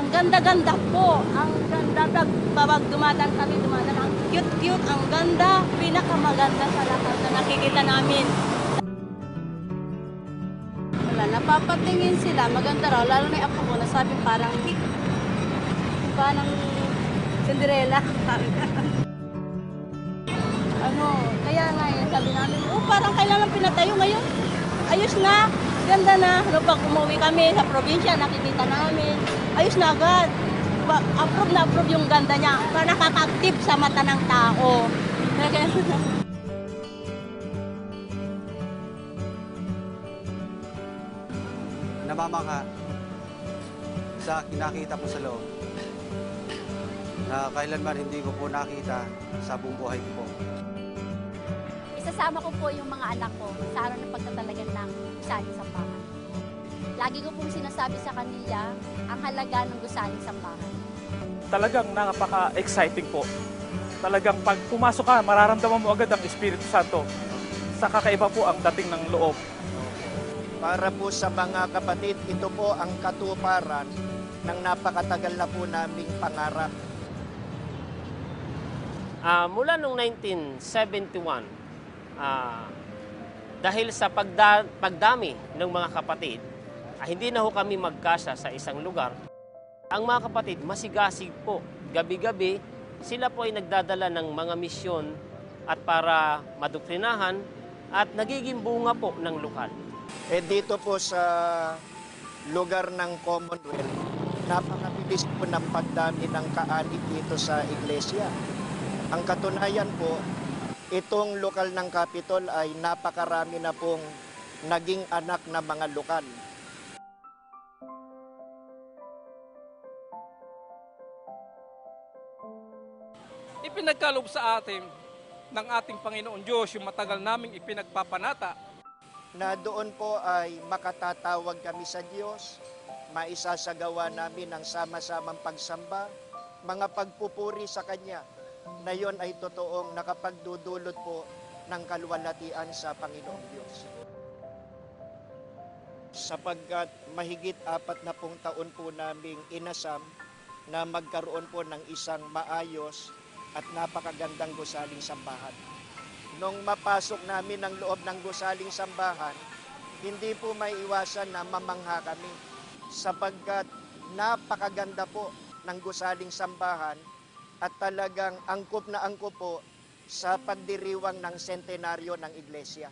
Ang ganda-ganda po. Ang ganda. Pag, dumadaan kami, dumadaan. Ang cute-cute, ang ganda. Pinakamaganda sa lahat na nakikita namin. Wala, napapatingin sila. Maganda raw. Lalo na apo ko, nasabi parang, parang Cinderella. Ano, kaya nga eh, sabi namin, oh, parang kailangan pinatayo ngayon. Ayos na, ganda na. Ano, pag umuwi kami sa probinsya, nakikita namin. Ayos na agad. Approve na approve yung ganda niya. Para nakaka-active sa mata ng tao. namamangha sa kinakita ko sa loob na kailanman hindi ko po nakita sa buong buhay ko po. Isasama ko po yung mga anak ko sa araw ng pagtatalagan ng gusaling sambahan. Lagi ko pong sinasabi sa kanila ang halaga ng gusaling sambahan. talagang napaka-exciting po. Talagang pag pumasok ka, mararamdaman mo agad ang Espiritu Santo. Sa kakaiba po ang dating ng loob. Para po sa mga kapatid, ito po ang katuparan ng napakatagal na po naming pangarap. Ah, mula noong 1971, ah, dahil sa pagda- pagdami ng mga kapatid, ah, hindi na ho kami magkasya sa isang lugar. Ang mga kapatid, masigasig po. Gabi-gabi, sila po ay nagdadala ng mga misyon at para madoktrinahan at nagiging bunga po ng lokal. Eh dito po sa lugar ng Commonwealth, napakabilis po ng pagdami ng kaanib dito sa iglesia. Ang katunayan po, itong lokal ng Capitol ay napakarami na pong naging anak na mga lokal. ipinagkaloob sa atin ng ating Panginoon Diyos yung matagal naming ipinagpapanata na doon po ay makatatawag kami sa Diyos, maisasagawa namin ang sama-samang pagsamba, mga pagpupuri sa Kanya, na yon ay totoong nakapagdudulot po ng kalwalatian sa Panginoong Diyos. Sapagkat mahigit apat na pong taon po naming inasam na magkaroon po ng isang maayos at napakagandang gusaling sambahan nung mapasok namin ang loob ng gusaling sambahan, hindi po may iwasan na mamangha kami sapagkat napakaganda po ng gusaling sambahan at talagang angkop na angkop po sa pagdiriwang ng sentenaryo ng iglesia.